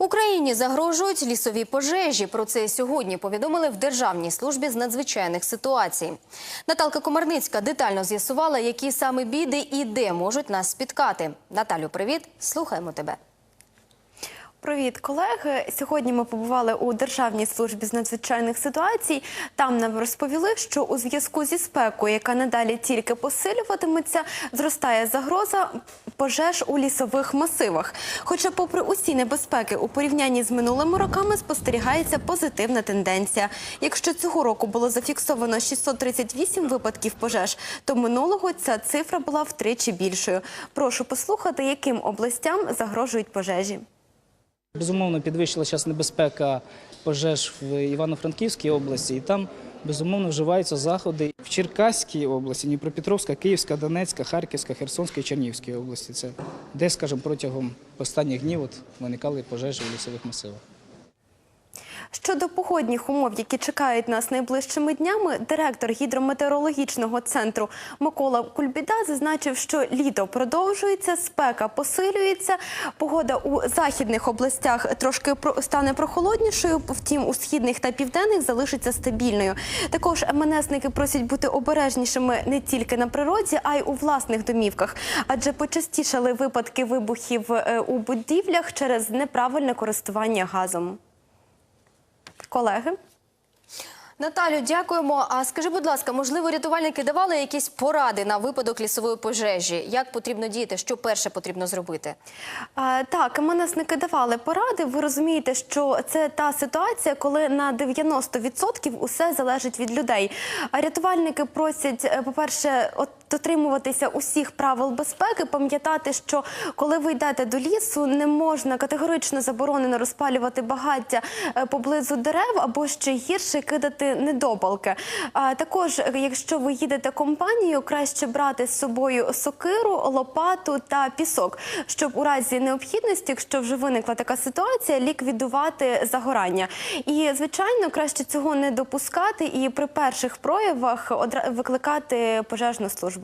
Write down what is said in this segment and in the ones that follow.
Україні загрожують лісові пожежі. Про це сьогодні повідомили в Державній службі з надзвичайних ситуацій. Наталка Комарницька детально з'ясувала, які саме біди і де можуть нас спіткати. Наталю, привіт, слухаємо тебе. Привіт, колеги. Сьогодні ми побували у Державній службі з надзвичайних ситуацій. Там нам розповіли, що у зв'язку зі спекою, яка надалі тільки посилюватиметься, зростає загроза пожеж у лісових масивах. Хоча, попри усі небезпеки, у порівнянні з минулими роками спостерігається позитивна тенденція. Якщо цього року було зафіксовано 638 випадків пожеж, то минулого ця цифра була втричі більшою. Прошу послухати, яким областям загрожують пожежі. Безумовно, підвищила зараз небезпека пожеж в Івано-Франківській області, і там безумовно вживаються заходи в Черкаській області, Дніпропетровська, Київська, Донецька, Харківська, Херсонська і Чернігівській області. Це де, скажімо, протягом останніх днів от виникали пожежі в лісових масивах. Щодо погодних умов, які чекають нас найближчими днями, директор гідрометеорологічного центру Микола Кульбіда зазначив, що літо продовжується, спека посилюється. Погода у західних областях трошки стане прохолоднішою, втім у східних та південних залишиться стабільною. Також МНСники просять бути обережнішими не тільки на природі, а й у власних домівках, адже почастішали випадки вибухів е, у будівлях через неправильне користування газом. Колеги. Наталю, дякуємо. А скажи, будь ласка, можливо, рятувальники давали якісь поради на випадок лісової пожежі? Як потрібно діяти? Що перше потрібно зробити? А, Так, МНСники давали поради. Ви розумієте, що це та ситуація, коли на 90% усе залежить від людей. А рятувальники просять, е, по-перше, от дотримуватися усіх правил безпеки, пам'ятати, що коли ви йдете до лісу, не можна категорично заборонено розпалювати багаття е, поблизу дерев або ще гірше кидати недопалки. Також, якщо ви їдете компанією, краще брати з собою сокиру, лопату та пісок, щоб у разі необхідності, якщо вже виникла така ситуація, ліквідувати загорання. І звичайно, краще цього не допускати і при перших проявах викликати пожежну службу.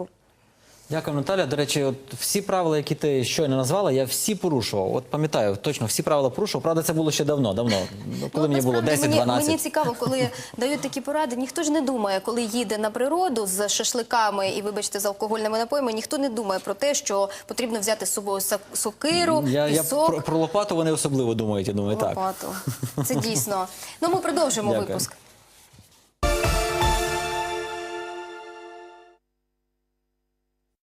Дякую, Наталя. До речі, от всі правила, які ти щойно назвала, я всі порушував. От пам'ятаю, точно всі правила порушував. Правда, це було ще давно, давно. Ну, Коли Ну, мені було 10-12. Мені, мені цікаво, коли дають такі поради. Ніхто ж не думає, коли їде на природу з шашликами і, вибачте, з алкогольними напоями. Ніхто не думає про те, що потрібно взяти з собою сок- сокиру, Я, я про, про лопату вони особливо думають, я думаю, так. лопату. Це дійсно. Ну, ми продовжимо Дякую. випуск.